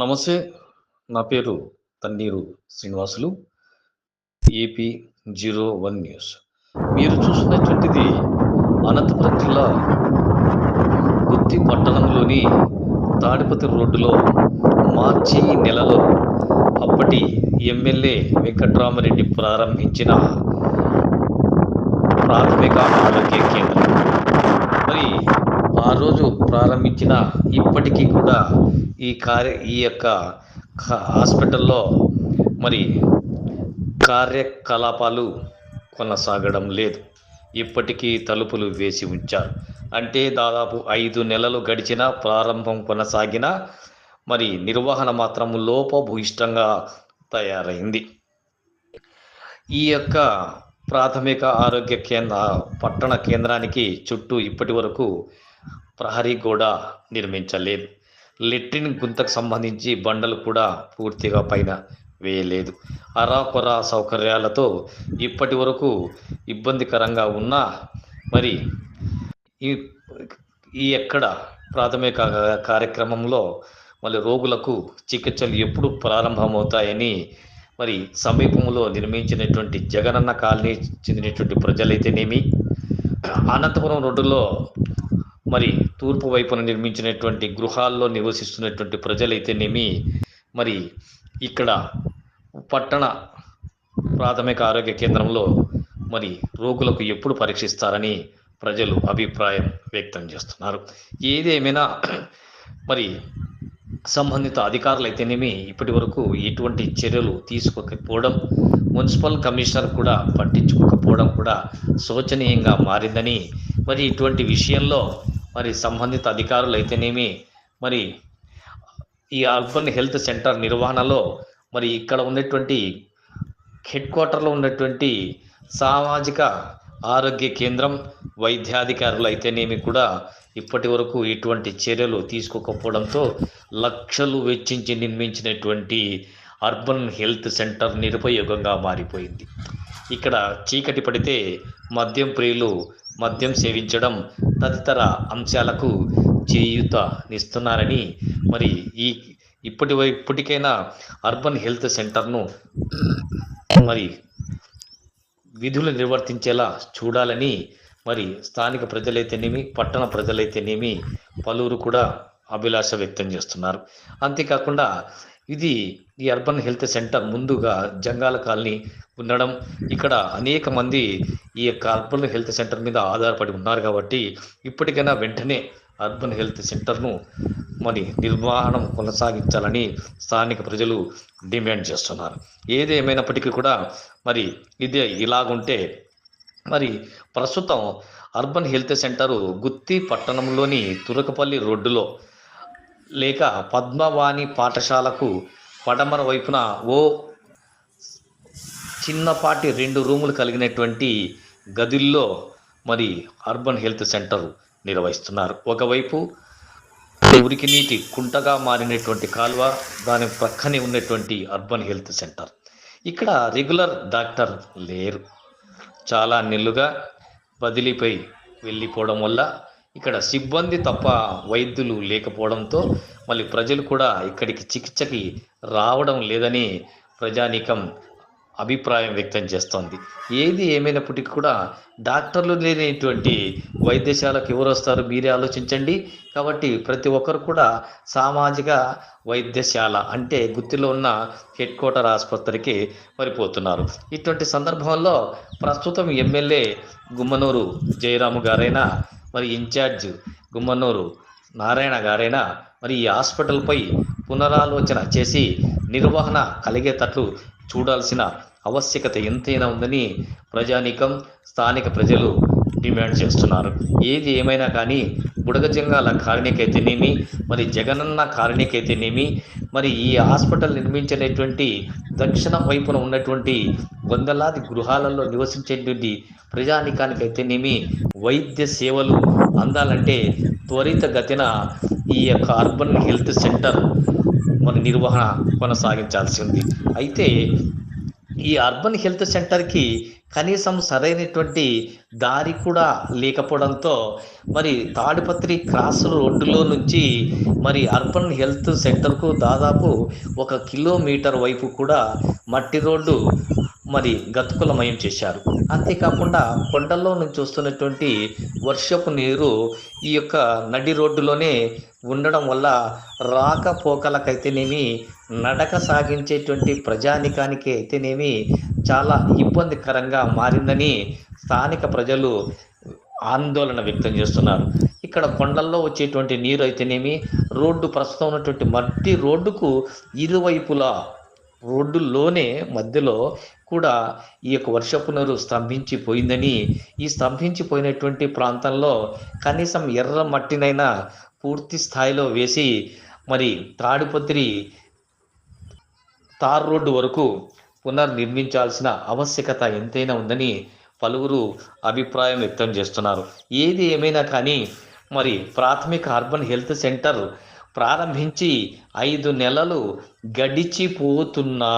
నమస్తే నా పేరు Tanneeru Srinivasulu AP zero one news. మీరు చూస్తున్నటువంటిది అనంతపురం జిల్లా గుత్తి పట్టణంలోని తాడిపతి రోడ్డులో మార్చి నెలలో అప్పటి ఎమ్మెల్యే వెంకట్రామరెడ్డి ప్రారంభించిన ప్రాథమిక ఆరోగ్య కేంద్రం. మరి రోజు ప్రారంభించిన ఇప్పటికీ కూడా ఈ కార్య ఈ యొక్క హాస్పిటల్లో మరి కార్యకలాపాలు కొనసాగడం లేదు. ఇప్పటికీ తలుపులు వేసి ఉంచారు. అంటే దాదాపు ఐదు నెలలు గడిచిన ప్రారంభం కొనసాగిన మరి నిర్వహణ మాత్రం లోపభూయిష్టంగా తయారైంది. ఈ యొక్క ప్రాథమిక ఆరోగ్య కేంద్ర పట్టణ కేంద్రానికి చుట్టూ ఇప్పటి వరకు ప్రహరీ గోడ నిర్మించలేదు. లెట్రిన్ గుంతకు సంబంధించి బండలు కూడా పూర్తిగా పైన వేయలేదు. అరాకొరా సౌకర్యాలతో ఇప్పటి వరకు ఇబ్బందికరంగా ఉన్నా మరి ఈ ఈ ఎక్కడ ప్రాథమిక కార్యక్రమంలో మళ్ళీ రోగులకు చికిత్సలు ఎప్పుడు ప్రారంభమవుతాయని మరి సమీపంలో నిర్మించినటువంటి జగనన్న కాలనీ చెందినటువంటి ప్రజలైతేనేమి అనంతపురం రోడ్డులో మరి తూర్పు వైపున నిర్మించినటువంటి గృహాల్లో నివసిస్తున్నటువంటి ప్రజలైతేనేమి మరి ఇక్కడ పట్టణ ప్రాథమిక ఆరోగ్య కేంద్రంలో మరి రోగులకు ఎప్పుడు పరీక్షిస్తారని ప్రజలు అభిప్రాయం వ్యక్తం చేస్తున్నారు. ఏదేమైనా మరి సంబంధిత అధికారులు అయితేనేమి ఇప్పటి వరకు ఎటువంటి చర్యలు తీసుకోకపోవడం మున్సిపల్ కమిషనర్ కూడా పట్టించుకోకపోవడం కూడా శోచనీయంగా మారిందని మరి ఇటువంటి విషయంలో మరి సంబంధిత అధికారులు అయితేనేమి మరి ఈ అర్బన్ హెల్త్ సెంటర్ నిర్వహణలో మరి ఇక్కడ ఉన్నటువంటి హెడ్ క్వార్టర్లో ఉన్నటువంటి సామాజిక ఆరోగ్య కేంద్రం వైద్యాధికారులు అయితేనేమి కూడా ఇప్పటి వరకు ఇటువంటి చర్యలు తీసుకోకపోవడంతో లక్షలు వెచ్చించి నిర్మించినటువంటి అర్బన్ హెల్త్ సెంటర్ నిరుపయోగంగా మారిపోయింది. ఇక్కడ చీకటి పడితే మద్యం ప్రియులు మద్యం సేవించడం తదితర అంశాలకు చేయూతనిస్తున్నారని మరి ఈ ఇప్పటి ఇప్పటికైనా అర్బన్ హెల్త్ సెంటర్ను మరి విధులు నిర్వర్తించేలా చూడాలని మరి స్థానిక ప్రజలైతేనేమి పట్టణ ప్రజలైతేనేమి పలువురు కూడా అభిలాష వ్యక్తం చేస్తున్నారు. అంతేకాకుండా ఇది ఈ అర్బన్ హెల్త్ సెంటర్ ముందుగా జంగాల కాలనీ ఉండడం. ఇక్కడ అనేక మంది ఈ యొక్క అర్బన్ హెల్త్ సెంటర్ మీద ఆధారపడి ఉన్నారు కాబట్టి ఇప్పటికైనా వెంటనే అర్బన్ హెల్త్ సెంటర్ను మరి నిర్వహణం కొనసాగించాలని స్థానిక ప్రజలు డిమాండ్ చేస్తున్నారు. ఏదేమైనప్పటికీ కూడా మరి ఇదే ఇలాగుంటే మరి ప్రస్తుతం అర్బన్ హెల్త్ సెంటరు గుత్తి పట్టణంలోని తురకపల్లి రోడ్డులో లేక పద్మవాణి పాఠశాలకు పడమర వైపున ఓ చిన్నపాటి రెండు రూములు కలిగినటువంటి గదుల్లో మరి అర్బన్ హెల్త్ సెంటర్ నిర్వహిస్తున్నారు. ఒకవైపు ఉరికి నీటి కుంటగా మారినటువంటి కాలువ దాని ప్రక్కనే ఉన్నటువంటి అర్బన్ హెల్త్ సెంటర్. ఇక్కడ రెగ్యులర్ డాక్టర్ లేరు. చాలా నెల్లుగా బదిలీపై వెళ్ళిపోవడం వల్ల ఇక్కడ సిబ్బంది తప్ప వైద్యులు లేకపోవడంతో మళ్ళీ ప్రజలు కూడా ఇక్కడికి చికిత్సకి రావడం లేదని ప్రజానీకం అభిప్రాయం వ్యక్తం చేస్తోంది. ఏది ఏమైనప్పటికీ కూడా డాక్టర్లు లేనిటువంటి వైద్యశాలకు ఎవరు వస్తారు మీరే ఆలోచించండి. కాబట్టి ప్రతి ఒక్కరు కూడా సామాజిక వైద్యశాల అంటే గుత్తిలో ఉన్న హెడ్ క్వార్టర్ ఆసుపత్రికి మరిపోతున్నారు ఇటువంటి సందర్భంలో ప్రస్తుతం ఎమ్మెల్యే గుమ్మనూరు జయరాము గారైనా మరి ఇన్ఛార్జ్ గుమ్మనూరు నారాయణ గారైనా మరి ఈ హాస్పిటల్పై పునరాలోచన చేసి నిర్వహణ కలిగేటట్లు చూడాల్సిన ఆవశ్యకత ఎంతైనా ఉందని ప్రజానీకం స్థానిక ప్రజలు డిమాండ్ చేస్తున్నారు. ఏది ఏమైనా కానీ బుడగజంగాల కారణికైతేనేమి మరి జగనన్న కారణికైతేనేమి మరి ఈ హాస్పిటల్ నిర్మించినటువంటి దక్షిణ వైపున ఉన్నటువంటి వందలాది గృహాలలో నివసించేటువంటి ప్రజానికానికైతేనేమి వైద్య సేవలు అందాలంటే త్వరితగతిన ఈ యొక్క అర్బన్ హెల్త్ సెంటర్ మన నిర్వహణ కొనసాగించాల్సి ఉంది. అయితే ఈ అర్బన్ హెల్త్ సెంటర్కి కనీసం సరైనటువంటి దారి కూడా లేకపోవడంతో మరి తాడిపత్రి క్రాస్ రోడ్డులో నుంచి మరి అర్బన్ హెల్త్ సెంటర్కు దాదాపు ఒక కిలోమీటర్ వైపు కూడా మట్టి రోడ్డు మరి గతుకులమయం చేశారు. అంతేకాకుండా కొండల్లో నుంచి వస్తున్నటువంటి వర్షపు నీరు ఈ యొక్క నడి రోడ్డులోనే ఉండడం వల్ల రాకపోకలకైతేనేమి నడక సాగించేటువంటి ప్రజానికానికి అయితేనేమి చాలా ఇబ్బందికరంగా మారిందని స్థానిక ప్రజలు ఆందోళన వ్యక్తం చేస్తున్నారు. ఇక్కడ కొండల్లో వచ్చేటువంటి నీరు అయితేనేమి రోడ్డు ప్రస్తుతం ఉన్నటువంటి మట్టి రోడ్డుకు ఇరువైపులా రోడ్డులోనే మధ్యలో కూడా ఈ యొక్క వర్షపు నీరు స్తంభించిపోయిందని ఈ స్తంభించిపోయినటువంటి ప్రాంతంలో కనీసం ఎర్ర మట్టినైనా పూర్తి స్థాయిలో వేసి మరి తాడిపత్రి తార్ రోడ్డు వరకు పునర్నిర్మించాల్సిన ఆవశ్యకత ఎంతైనా ఉందని పలువురు అభిప్రాయం వ్యక్తం చేస్తున్నారు. ఏది ఏమైనా కానీ మరి ప్రాథమిక అర్బన్ హెల్త్ సెంటర్ ప్రారంభించి ఐదు నెలలు గడిచిపోతున్నా.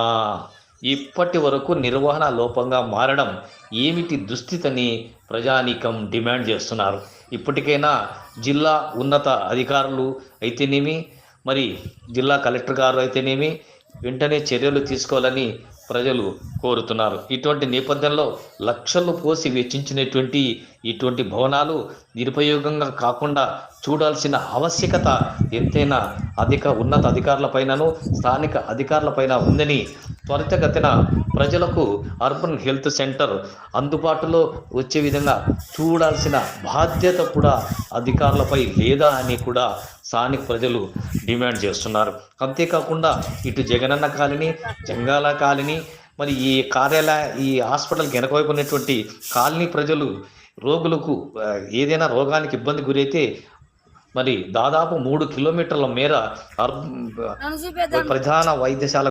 ఇప్పటి వరకు నిర్వహణ లోపంగా మారడం ఏమిటి దుస్థితని ప్రజానీకం డిమాండ్ చేస్తున్నారు. ఇప్పటికైనా జిల్లా ఉన్నత అధికారులు అయితేనేమి మరి జిల్లా కలెక్టర్ గారు అయితేనేమి వెంటనే చర్యలు తీసుకోవాలని ప్రజలు కోరుతున్నారు. ఇటువంటి నేపథ్యంలో లక్షలు పోసి వెచ్చించినటువంటి ఇటువంటి భవనాలు నిరుపయోగంగా కాకుండా చూడాల్సిన ఆవశ్యకత ఎంతైనా అధిక ఉన్నత అధికారులపైనను స్థానిక అధికారులపైన ఉందని త్వరితగతిన ప్రజలకు అర్బన్ హెల్త్ సెంటర్ అందుబాటులో వచ్చే విధంగా చూడాల్సిన బాధ్యత కూడా అధికారులపై లేదా అని కూడా స్థానిక ప్రజలు డిమాండ్ చేస్తున్నారు. అంతేకాకుండా ఇటు జగనన్న కాలనీ జంగాల కాలనీ మరి ఈ కార్యాలయ ఈ హాస్పిటల్కి వెనకవైపు ఉన్నటువంటి కాలనీ ప్రజలు రోగులకు ఏదైనా రోగానికి ఇబ్బంది గురైతే మరి దాదాపు మూడు కిలోమీటర్ల మేర ప్రధాన వైద్యశాల